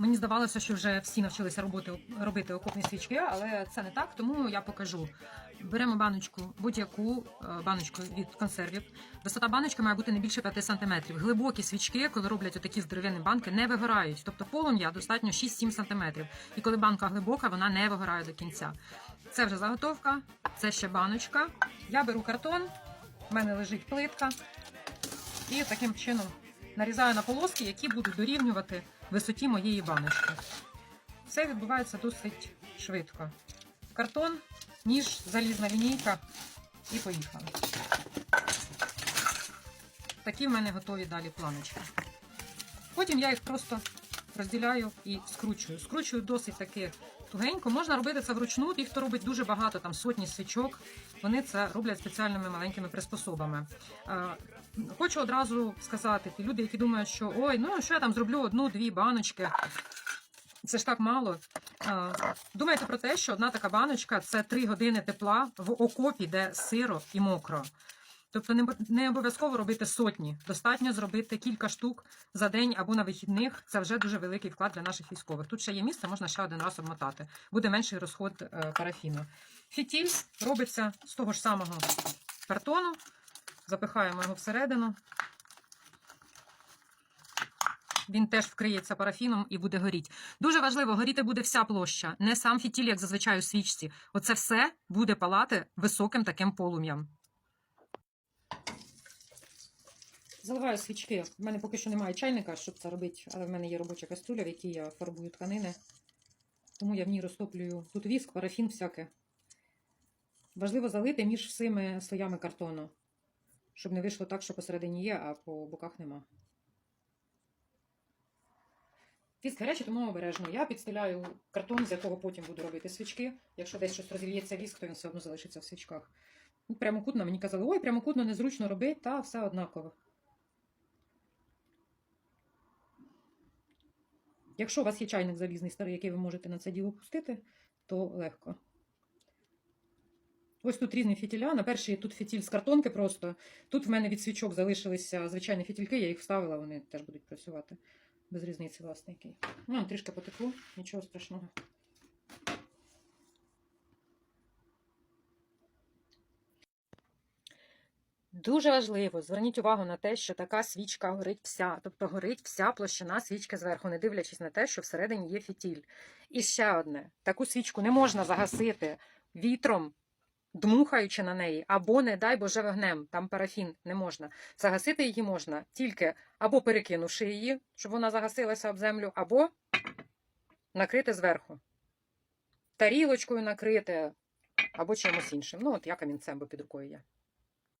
Мені здавалося, що вже всі навчилися робити, робити окопні свічки, але це не так, тому я покажу. Беремо баночку, будь-яку е, баночку від консервів. Висота баночки має бути не більше 5 см. Глибокі свічки, коли роблять отакі здоров'яні банки, не вигорають. Тобто полум'я достатньо 6-7 см. І коли банка глибока, вона не вигорає до кінця. Це вже заготовка, це ще баночка. Я беру картон, в мене лежить плитка. І таким чином нарізаю на полоски, які будуть дорівнювати висоті моєї баночки. Все відбувається досить швидко. Картон, ніж, залізна лінійка і поїхали. Такі в мене готові далі планочки. Потім я їх просто розділяю і скручую. Скручую досить таки тугенько. Можна робити це вручну. Ті, хто робить дуже багато, там сотні свічок, вони це роблять спеціальними маленькими приспособами. Хочу одразу сказати, ті люди, які думають, що ой, ну що я там зроблю одну-дві баночки. Це ж так мало. Думайте про те, що одна така баночка це 3 години тепла в окопі, де сиро і мокро. Тобто не, обов'язково робити сотні. Достатньо зробити кілька штук за день або на вихідних. Це вже дуже великий вклад для наших військових. Тут ще є місце, можна ще один раз обмотати. Буде менший розход е, парафіну. Фітіль робиться з того ж самого картону. Запихаємо його всередину. Він теж вкриється парафіном і буде горіти. Дуже важливо, горіти буде вся площа, не сам фітіль, як зазвичай у свічці. Оце все буде палати високим таким полум'ям. Заливаю свічки. У мене поки що немає чайника, щоб це робити, але в мене є робоча каструля, в якій я фарбую тканини. Тому я в ній розтоплюю тут віск, парафін, всяке. Важливо залити між всіми слоями картону, щоб не вийшло так, що посередині є, а по боках нема. Віск гарячий, тому обережно. Я підстеляю картон, з якого потім буду робити свічки. Якщо десь щось розільється віск, то він все одно залишиться в свічках. Прямокутно мені казали, ой, прямокутно незручно робити, та все однаково. Якщо у вас є чайник залізний старий, який ви можете на це діло пустити, то легко. Ось тут різні фітіля. На перший тут фітіль з картонки просто. Тут в мене від свічок залишилися звичайні фітільки, я їх вставила, вони теж будуть працювати. Без різниці, власне, який. Ну, трішки потекло, нічого страшного. Дуже важливо, зверніть увагу на те, що така свічка горить вся, тобто горить вся площина свічки зверху, не дивлячись на те, що всередині є фітіль. І ще одне: таку свічку не можна загасити вітром, дмухаючи на неї, або, не дай Боже, вогнем, там парафін не можна. Загасити її можна тільки або перекинувши її, щоб вона загасилася об землю, або накрити зверху. Тарілочкою накрити, або чимось іншим. Ну, от я камінцем, бо під рукою є.